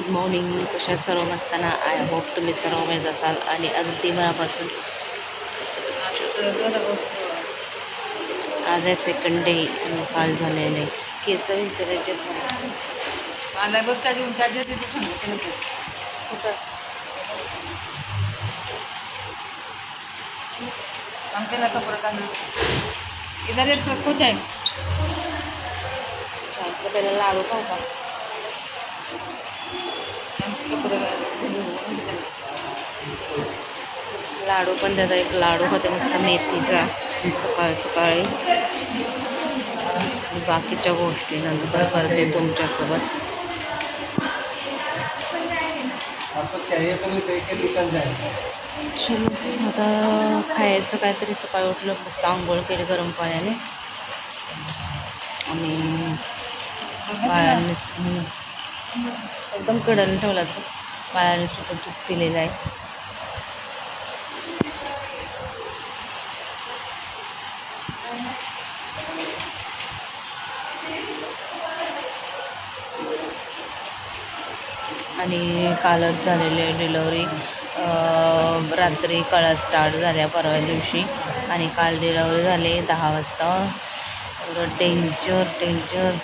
Good morning. कशात सर्व असताना आय होप तुम्ही सर्व मजेत असाल आणि अगदी मनापासून. आज आहे सेकंड डे आणि काल झालेलं आहे केस विचारायचे मला. बघ चार्ज चार्ज तिथे. ठेवून कुठं? आमच्या ना कपडे काढून इधर एक कुछ आहे? पहिला लाडू का? लाडू पण त्याचा एक लाडू होते मस्त मेथीचा सकाळ सकाळी. आणि बाकीच्या गोष्टी नंतर करते तुमच्यासोबत. आता खायचं काहीतरी सकाळी उठलं मस्त आंघोळ केली गरम पाण्याने. आणि बाळाने. एकदम कडन ठेवला तो. बाळाने सुद्धा दूध पिलेलं आहे. आणि कालच झालेली डिलेवरी रात्री कळा स्टार्ट झाल्या परवा दिवशी. आणि काल डिलेवरी झाली दहा वाजता. डेंजर डेंजर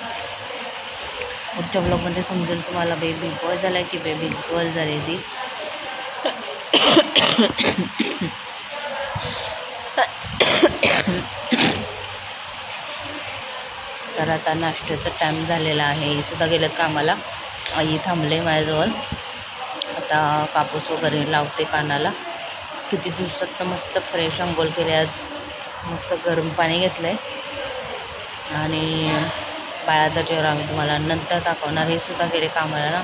पुढच्या ब्लॉगमध्ये समजेल तुम्हाला बेबी बॉय झाला की बेबी गर्ल झाली ती. तर आता नाश्त्याचा टाईम झालेला आहे. हे सुद्धा गेलं कामाला. आई थांबले माझ्याजवळ. आता कापूस वगैरे लावते कानाला. किती दिवसात तर मस्त फ्रेश अंघोळ केले आज. मस्त गरम पाणी घेतलं आहे आणि बाळाचा चेहरा आम्ही तुम्हाला नंतर दाखवणार. हे सुद्धा गेले कामाला ना.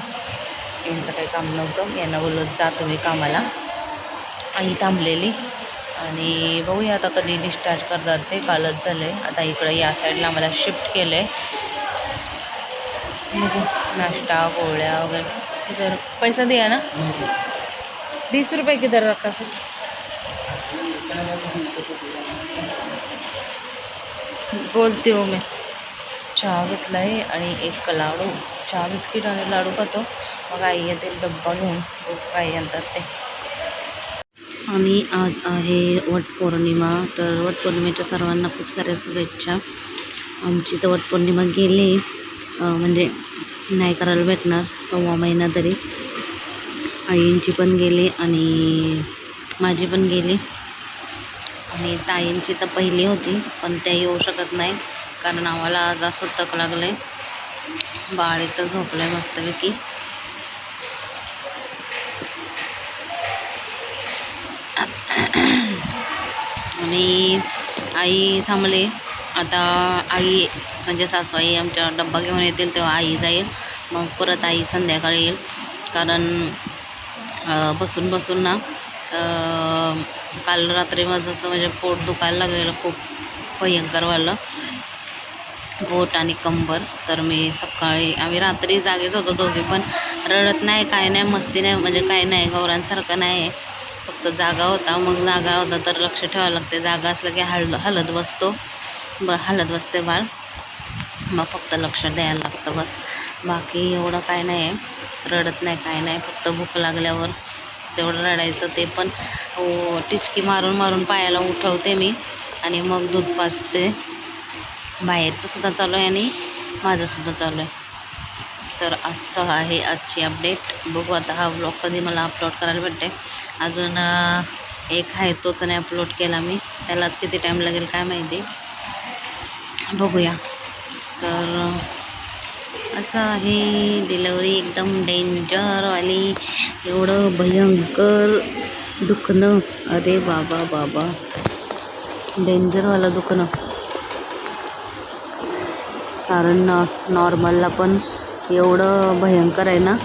यांचं काही काम नव्हतं. यांना बोललो जा तुम्ही कामाला. आई थांबलेली. आणि बघूया आता कधी डिस्चार्ज करतात ते. कालच झालं आहे आता इकडं या साईडला आम्हाला शिफ्ट केलं आहे नाश्ता गोळ्या वगैरे. जर पैसा द्या ना. वीस रुपये किधर रखा बोलते हो मी. चहा घेतला आहे आणि एक लाडू चहा बिस्किट आणि लाडू खातो. मग आई येते डब्बा घेऊन. बघू काय आणतात ते. आणि आज आहे वटपौर्णिमा तर वटपौर्णिमेच्या सर्वांना खूप साऱ्या शुभेच्छा. आमची तर वटपौर्णिमा गेली म्हणजे नाही करायला भेटणार सव्वा महिना तरी. आईंची पण गेली आणि माझी पण गेली. आणि ताईंची तर पहिली होती पण त्या येऊ शकत नाही. कारण आम्हाला आज असं तक लागलं आहे बाळ इथं झोपलं आहे मस्तपैकी. आणि आई थांबली. आता आई म्हणजे सासूबाई आमच्या डब्बा घेऊन येतील तेव्हा आई जाईल. मग परत आई संध्याकाळी येईल. कारण बसून बसून ना काल रात्री माझं असं म्हणजे पोट दुखायला लागलेलं खूप भयंकर वालं. बोट आणि कंबर. तर मी सकाळी आम्ही रात्री जागेच होतो दोघे पण. रडत नाही काय नाही मस्ती नाही म्हणजे काय नाही गौरांसारखं नाही आहे फक्त जागा होता मग जागा होता तर लक्ष ठेवावं लागते. जागा असलं की हल हलत बसतो. ब हलत बसते बाळ. मग फक्त लक्ष द्यायला लागतं बस. बाकी एवढं काय नाही आहे रडत नाही काय नाही. फक्त भूक लागल्यावर तेवढं रडायचं ते पण. टिचकी मारून मारून पायाला उठवते मी. आणि मग दूध पाजते. बाहेरचं सुद्धा चालू आहे आणि माझंसुद्धा चालू आहे. तर असं आहे आजची अपडेट बघू आता हा व्लॉग कधी मला अपलोड करायला भेटते अजून एक आहे तोच नाही अपलोड केला मी. त्यालाच किती टाईम लागेल काय माहिती. बघूया. तर असं आहे. डिलेवरी एकदम डेंजरवाली एवढं भयंकर दुखणं. अरे बाबा बाबा. डेंजरवालं दुखणं. कारण नॉर्मलला पण एवढं भयंकर आहे ना.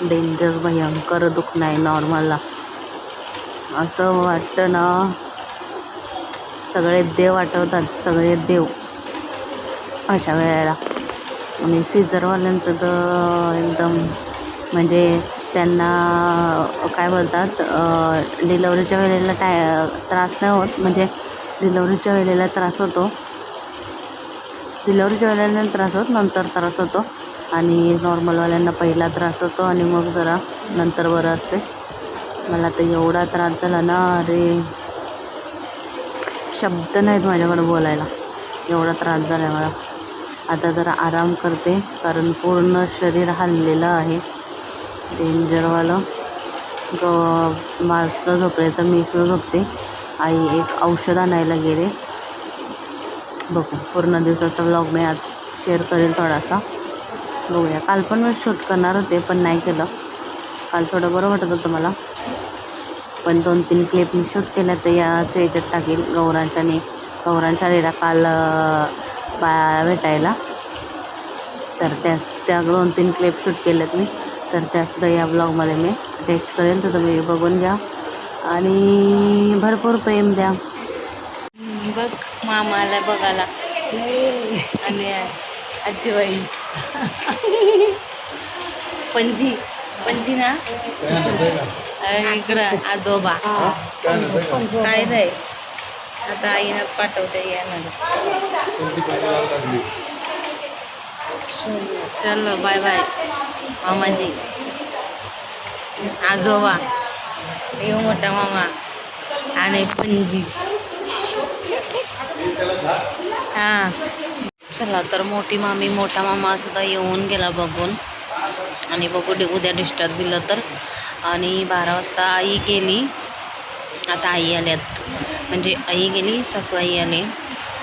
डेंजर भयंकर दुखणं आहे नॉर्मलला. असं वाटतं ना सगळे देव आठवतात सगळे देव अशा वेळेला. आणि सीझरवाल्यांचं तर एकदम म्हणजे त्यांना काय बोलतात डिलेवरीच्या वेळेला टाय त्रास नाही होत. म्हणजे डिलेवरीच्या वेळेला त्रास होतो. डिलेवरीच्या वेळेला त्रास होत नंतर त्रास होतो. आणि नॉर्मलवाल्यांना पहिला त्रास होतो आणि मग जरा नंतर बरं असते. मला तर एवढा त्रास झाला ना अरे. शब्द नाहीत माझ्याकडे बोलायला. एवढा त्रास झाला मला. आता जरा आराम करते कारण पूर्ण शरीर हललेलं आहे. डेंजरवालं ग बाळसुद्धा झोपले तर मी सुद्धा झोपते. आई एक औषध आणायला गेले. बघू पूर्ण दिवसाचा व्लॉग मी आज शेअर करेल थोडासा. बघूया. काल पण मी शूट करणार होते पण नाही केलं. काल थोडं बरं वाटत होतं मला. पण दोन तीन क्लिप मी शूट केल्या तर याच याच्यात टाकेल. गौरांच्याने गौरांच्या आलेला काल अं, बाया भेटायला. तर त्या त्या दोन तीन क्लिप शूट केल्यात मी. तर त्यासुद्धा या ब्लॉगमध्ये मी अटॅच करेल तर तुम्ही बघून घ्या. आणि भरपूर प्रेम द्या. बघ मामा आला बघायला. आणि आजीबाई. पणजी. पणजी ना? इकडं आजोबा. काय रे? आता आईनंच पाठवते यायला चलो बाय बाय मामाजी. आजोबा. येऊ मोठा मामा. आणि पणजी. हां. चला तर मोठी मामी मोठा मामा सुद्धा येऊन गेला बघून. आणि बघू उद्या डिस्चार्ज दिलं तर. आणि बारा वाजता आई गेली. आता आई आल्यात. म्हणजे आई गेली सासू आई आले.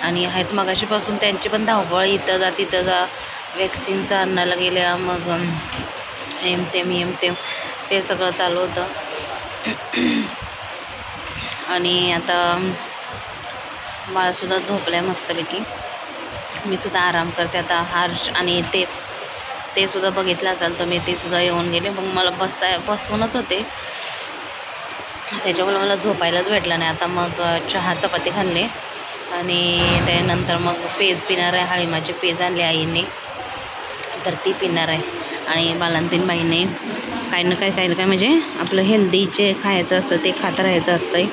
आणि आहेत मगाशीपासून त्यांची पण धावपळ इथं जा तिथं जा. वॅक्सिनचं आणायला गेल्या मग एम एमतेम एम तेम ते सगळं चालू होतं. आणि आता बाळसुद्धा झोपलं आहे मस्तपैकी. मी सुद्धा आराम करते आता हार्श आणि ते ते सुद्धा बघितलं असाल तर मी ते सुद्धा येऊन गेले. मग मला बसाय बसवूनच होते. त्याच्यामुळे मला झोपायलाच भेटलं नाही. आता मग चहा चपाती खाल्ले. आणि त्यानंतर मग पेज पिणार आहे हाळीमाचे पेज आणले आईने. तर ती पिणार आहे. आणि बालांतीन बाईने काही ना काही काही ना काय म्हणजे आपलं हेल्दीचे खायचं असतं ते खात राहायचं असतं आहे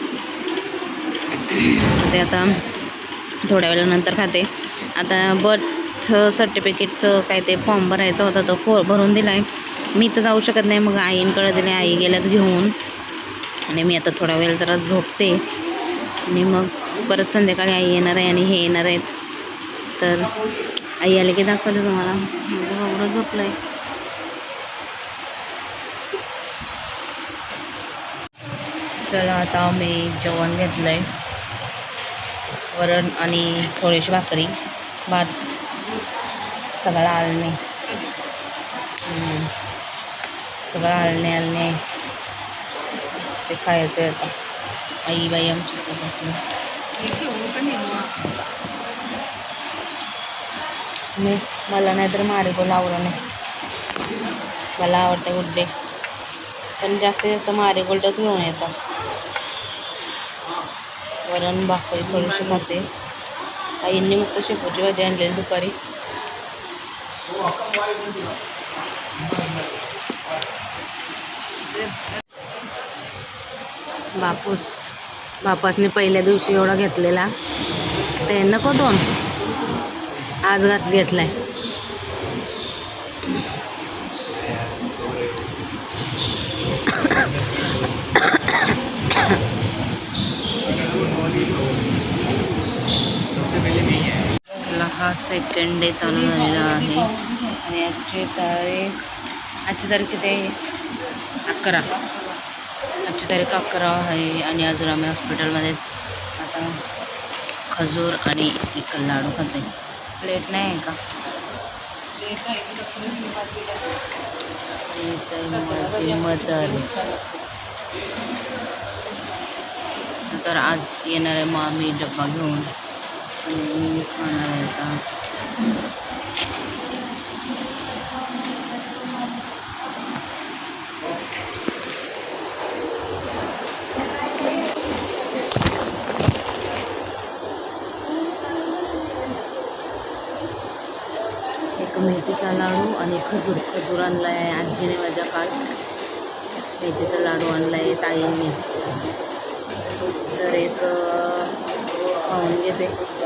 ते आता थोड्या वेळानंतर खाते. आता बर्थ सर्टिफिकेटचं काय ते फॉर्म भरायचा होता तो फो भरून दिला आहे मी तर जाऊ शकत नाही मग आईंकडे दिले आई गेल्यात घेऊन. आणि मी आता थोडा वेळ जरा झोपते. आणि मग परत संध्याकाळी आई येणार आहे आणि हे येणार आहेत. तर आई आले की दाखवते तुम्हाला. माझं बाबरं झोपलं आहे चला आता मी जेवण घेतलं आहे वरण आणि थोडीशी भाकरी भात. सगळं आळणे. सगळं आळणे आळणे. ते खायचं आहे आता. आई बाई आमची मी. मला नाहीतर मारेगोल आवडलं नाही. मला आवडतं गुड्डे पण जास्तीत जास्त मारेगोल्डच घेऊन येतात. वरण भाकरी थोडीशी खाते आईंनी मस्त शेपूची भाजी आणलेली दुपारी. बापूस. बापासने पहिल्या दिवशी एवढा घेतलेला. ते नको दोन. आज घात घेतला आहे हा सेकंड डे चालू झालेला आहे. आणि आजची तारीख आजची तारीख किती आहे? अकरा. आजची तारीख अकरा आहे आणि अजून आम्ही हॉस्पिटलमध्येच आता खजूर आणि एक लाडू खाते प्लेट नाही आहे का? तर आज येणार आहे मग आम्ही डब्बा घेऊन. आणि खाणार आहे आता एक मेथीचा लाडू आणि खजूर खजूर आणला आहे आजीने माझ्या काल मेथीचा लाडू आणला आहे ताईंनी. तर एक खाऊन हो, घेते.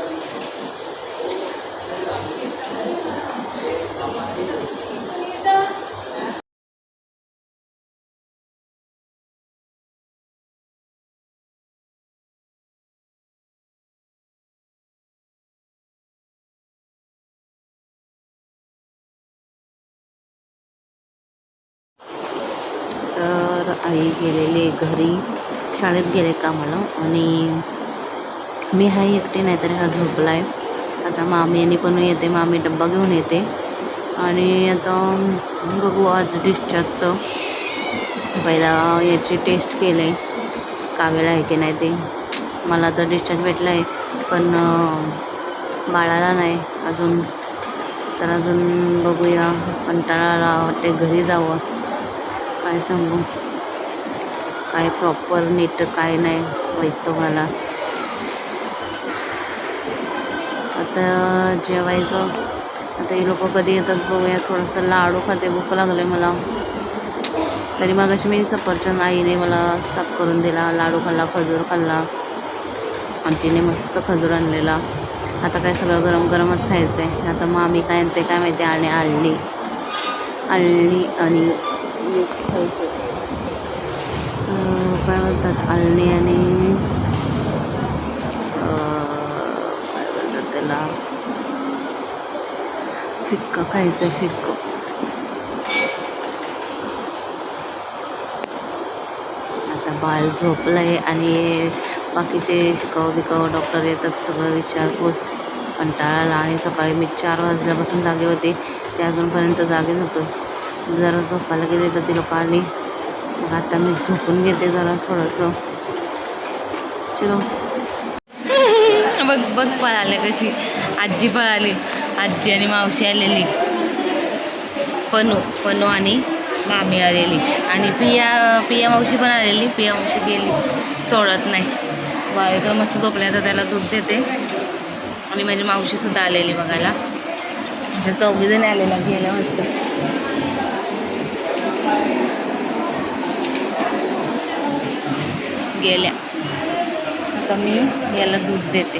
आई गेलेले घरी. शाळेत गेले कामाला. आणि मी हाय एकटी नाहीतरी हा झोपला आहे आता मामी आणि पण येते. मामी डब्बा घेऊन येते. आणि आता बघू आज डिस्चार्जचं पहिला याची टेस्ट केलं. आहे आहे की नाही ते. मला तर डिस्चार्ज भेटला आहे पण बाळाला नाही. अजून तर अजून बघूया. कंटाळा आला. वाटते घरी जावं. काय सांगू? काय प्रॉपर नीट काय नाही वैतो मला आता जेवायचं. आता हे लोक कधी येतात बघूया थोडंसं लाडू खाते भूक लागले मला. तरी मग अशी मी सफरचंद आईने मला साफ करून दिला लाडू खाल्ला खजूर खाल्ला. आमचीने मस्त खजूर आणलेला. आता काय सगळं गरम गरमच खायचं आहे आता मग आम्ही काय आणते काय माहिती आणि आणली आळणी आणि मीठ खायचं अं, काय म्हणतात आळणी आणि काय म्हणतात त्याला फिक्क खायचं फिक्क. आता बाल झोपलं आहे आणि बाकीचे शिकाऊ बिकाऊ डॉक्टर येतात सगळं विचारपूस कंटाळाला आणि सकाळी मी चार वाजल्यापासून जागे होते ते अजूनपर्यंत जागेच होतो. जरा झोपायला गेले तर ती लोकांनी मग आता मी झोपून घेते जरा थोडंसं. चलो. बघ बघ पळाले कशी. आजी पळाली. आजी आणि मावशी आलेली. पनू पनू आणि मामी आलेली. आणि पिया पिया मावशी पण आलेली. पिया मावशी गेली. सोडत नाही. बाळीकडं मस्त झोपल्या तर त्याला दूध देते. आणि माझी मावशीसुद्धा आलेली बघायला. अशा चौघीजणी आलेल्या गेल्या वाटतं. गेल्या. आता मी याला दूध देते.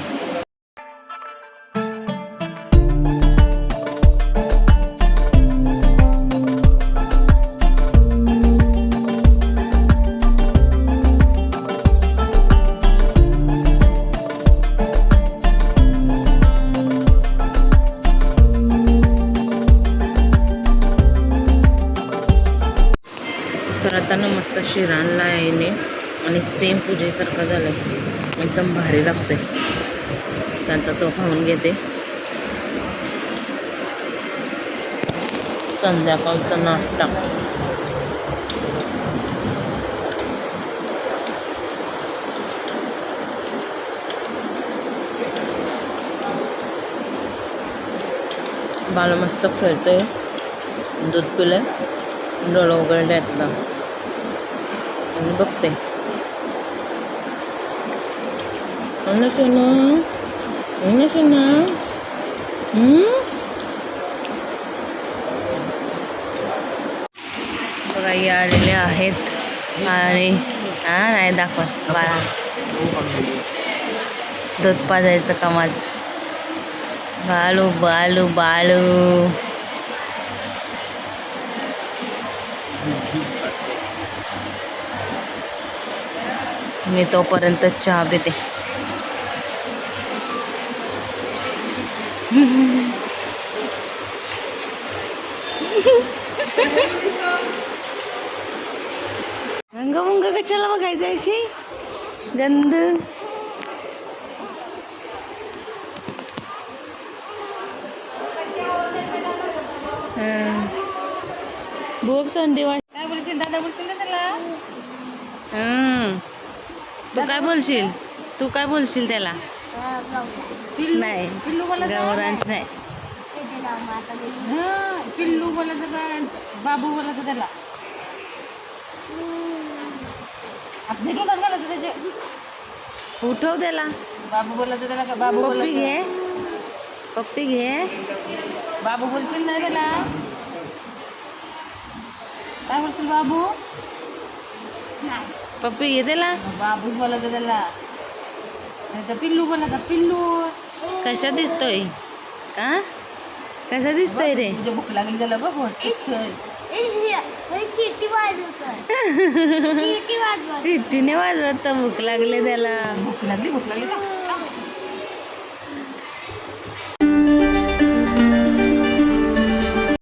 आणि सेम पूजेसारखं झालं एकदम भारी लागते त्यांचा तो खाऊन घेते. संध्याकाळचा नाश्ता. बाला मस्त खेळतोय. दूध पिलं डोळं वगैरे आता. आणि बघते. अन्न सोनू अन्न सोना बघा हे आलेले आहेत आणि हा नाही दाखवत. बाळा. दूध पाजायचं कामाच. बाळू बाळू बाळू. मी तोपर्यंत चहा पिते. अंग मुंग कशाला बघायचं अशी? गंध. भूक थंडी वाट काय बोलशील? दादा बोलशील ना त्याला? हं. तू काय बोलशील? तू काय बोलशील त्याला? नाही गौरांश नाही। हा पिल्लू बोलायचं बाबू बोलायचं त्याला हात भेटून घालायचं त्याचे उठव त्याला बाबू बोलायचं त्याला का बाबू पप्पी घे। पप्पी घे। बाबू बोलशील ना त्याला काय बोलशील बाबू? पप्पी घे त्याला बाबूच बोलायचं त्याला नाही तर पिल्लू बोला तर पिल्लू. कशा दिसतोय? का? कसा दिसतोय रे? तुझ्या भूक लागली त्याला बघ वाटतं. शिटी वाजवतोय. शिटी वाजवत शिट्टीने वाजवत तर भूक लागले त्याला. भूक लागली भूक लागली का?